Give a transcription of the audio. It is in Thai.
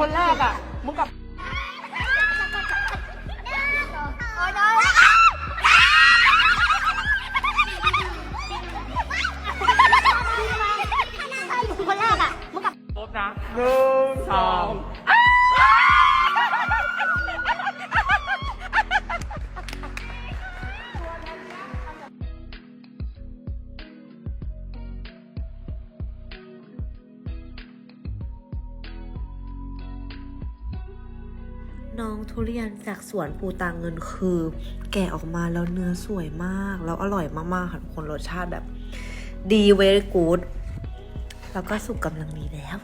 คนแรกอะมึงกับคนแรกอะมึงกับครบนะหนึ่งสอง น้องทุเรียนจากสวนปูตาเงินคือ แกะออกมาแล้วเนื้อสวยมาก แล้วอร่อยมากๆค่ะทุกคนรสชาติแบบ ดีเวอร์กูดแล้วก็สุกกำลังดีแล้ว